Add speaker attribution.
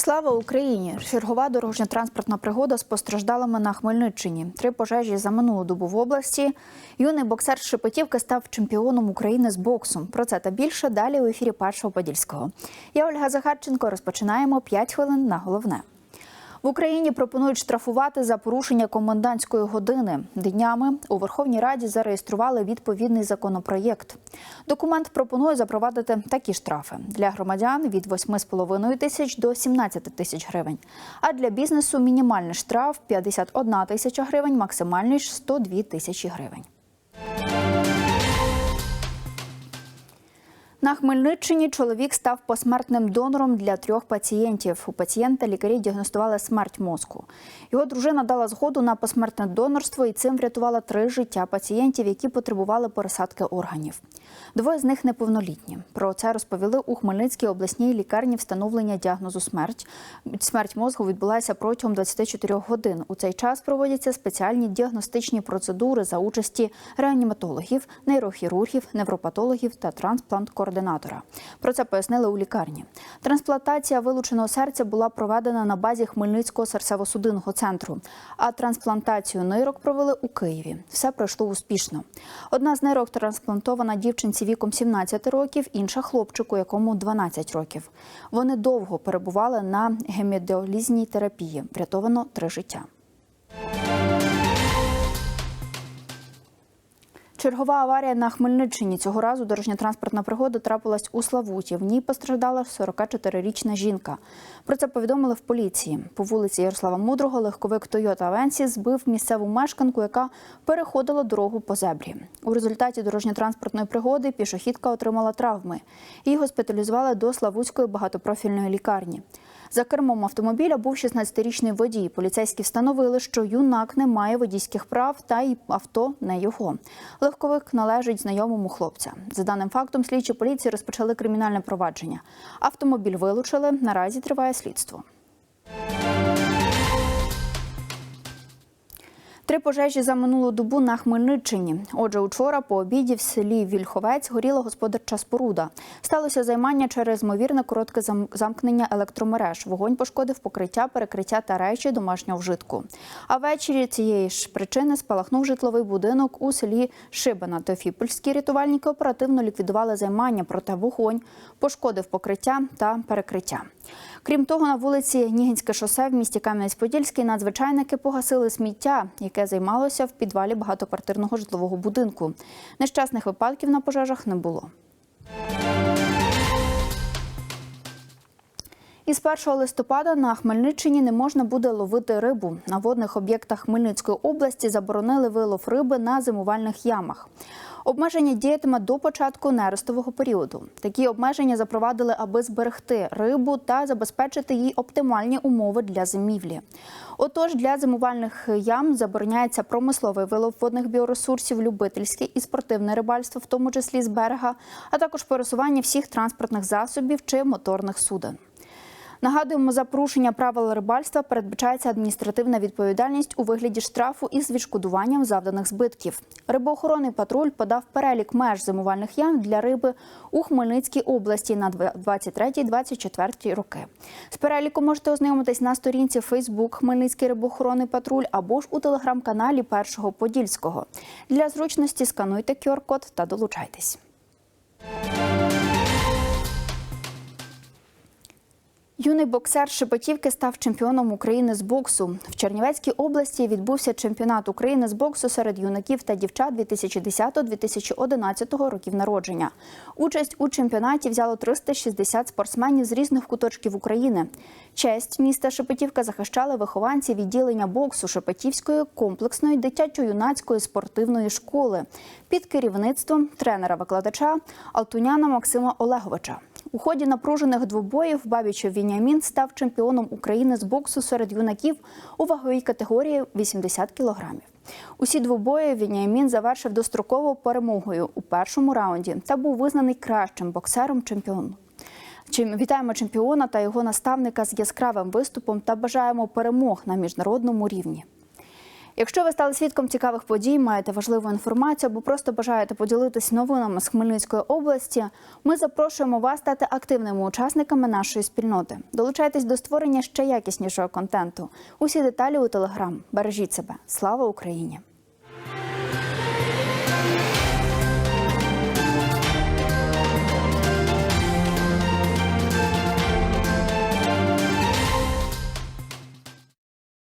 Speaker 1: Слава Україні! Чергова дорожня транспортна пригода з постраждалими на Хмельниччині. Три пожежі за минулу добу в області. Юний боксер з Шепетівки став чемпіоном України з боксу. Про це та більше далі у ефірі Першого Подільського. Я Ольга Захарченко. Розпочинаємо 5 хвилин на головне. В Україні пропонують штрафувати за порушення комендантської години. Днями у Верховній Раді зареєстрували відповідний законопроєкт. Документ пропонує запровадити такі штрафи для громадян від 8,5 тисяч до 17 тисяч гривень. А для бізнесу мінімальний штраф 51 тисяча гривень, максимальний ж 102 тисячі гривень. На Хмельниччині чоловік став посмертним донором для трьох пацієнтів. У пацієнта лікарі діагностували смерть мозку. Його дружина дала згоду на посмертне донорство і цим врятувала три життя пацієнтів, які потребували пересадки органів. Двоє з них неповнолітні. Про це розповіли у Хмельницькій обласній лікарні встановлення діагнозу смерть. Смерть мозку відбулася протягом 24 годин. У цей час проводяться спеціальні діагностичні процедури за участі реаніматологів, нейрохірургів, невропатологів та трансплант-координатора. Про це пояснили у лікарні. Трансплантація вилученого серця була проведена на базі Хмельницького серцево-судинного центру. А трансплантацію нирок провели у Києві. Все пройшло успішно. Одна з нирок трансплантована дівчинці віком 17 років, інша хлопчику, якому 12 років. Вони довго перебували на гемодіалізній терапії. Врятовано три життя. Чергова аварія на Хмельниччині. Цього разу дорожньо-транспортна пригода трапилась у Славуті. В ній постраждала 44-річна жінка. Про це повідомили в поліції. По вулиці Ярослава Мудрого легковик Toyota Авенсі збив місцеву мешканку, яка переходила дорогу по зебрі. У результаті дорожньо-транспортної пригоди пішохідка отримала травми. Її госпіталізували до Славутської багатопрофільної лікарні. За кермом автомобіля був 16-річний водій. Поліцейські встановили, що юнак не має водійських прав, та й авто не його. Легковик належить знайомому хлопця. За даним фактом, слідчі поліції розпочали кримінальне провадження. Автомобіль вилучили. Наразі триває слідство. Три пожежі за минулу добу на Хмельниччині. Отже, учора по обіді в селі Вільховець горіла господарча споруда. Сталося займання через ймовірне коротке зам- замкнення електромереж. Вогонь пошкодив покриття, перекриття та речі домашнього вжитку. А ввечері цієї ж причини спалахнув житловий будинок у селі Шибана. Теофіпольські рятувальники оперативно ліквідували займання, проте вогонь пошкодив покриття та перекриття. Крім того, на вулиці Нігінське шосе в місті Кам'янець-Подільський надзвичайники погасили сміття, яке займалося в підвалі багатоквартирного житлового будинку. Нещасних випадків на пожежах не було. Із 1 листопада на Хмельниччині не можна буде ловити рибу. На водних об'єктах Хмельницької області заборонили вилов риби на зимувальних ямах. Обмеження діятиме до початку нерестового періоду. Такі обмеження запровадили, аби зберегти рибу та забезпечити їй оптимальні умови для зимівлі. Отож, для зимувальних ям забороняється промисловий вилов водних біоресурсів, любительське і спортивне рибальство, в тому числі з берега, а також пересування всіх транспортних засобів чи моторних суден. Нагадуємо, за порушення правил рибальства передбачається адміністративна відповідальність у вигляді штрафу із відшкодуванням завданих збитків. Рибоохоронний патруль подав перелік меж зимувальних ям для риби у Хмельницькій області на 23-24 роки. З переліком можете ознайомитись на сторінці Фейсбук Хмельницький рибоохоронний патруль або ж у телеграм-каналі Першого Подільського. Для зручності скануйте QR-код та долучайтесь. Юний боксер Шепетівки став чемпіоном України з боксу. В Чернівецькій області відбувся чемпіонат України з боксу серед юнаків та дівчат 2010-2011 років народження. Участь у чемпіонаті взяло 360 спортсменів з різних куточків України. Честь міста Шепетівка захищали вихованці відділення боксу Шепетівської комплексної дитячо-юнацької спортивної школи під керівництвом тренера-викладача Алтуняна Максима Олеговича. У ході напружених двобоїв Бабічев Вініамін став чемпіоном України з боксу серед юнаків у ваговій категорії 80 кілограмів. Усі двобої Вініамін завершив достроково перемогою у першому раунді та був визнаний кращим боксером чемпіону. Чим вітаємо чемпіона та його наставника з яскравим виступом та бажаємо перемог на міжнародному рівні. Якщо ви стали свідком цікавих подій, маєте важливу інформацію або просто бажаєте поділитись новинами з Хмельницької області, ми запрошуємо вас стати активними учасниками нашої спільноти. Долучайтесь до створення ще якіснішого контенту. Усі деталі у телеграм. Бережіть себе. Слава Україні!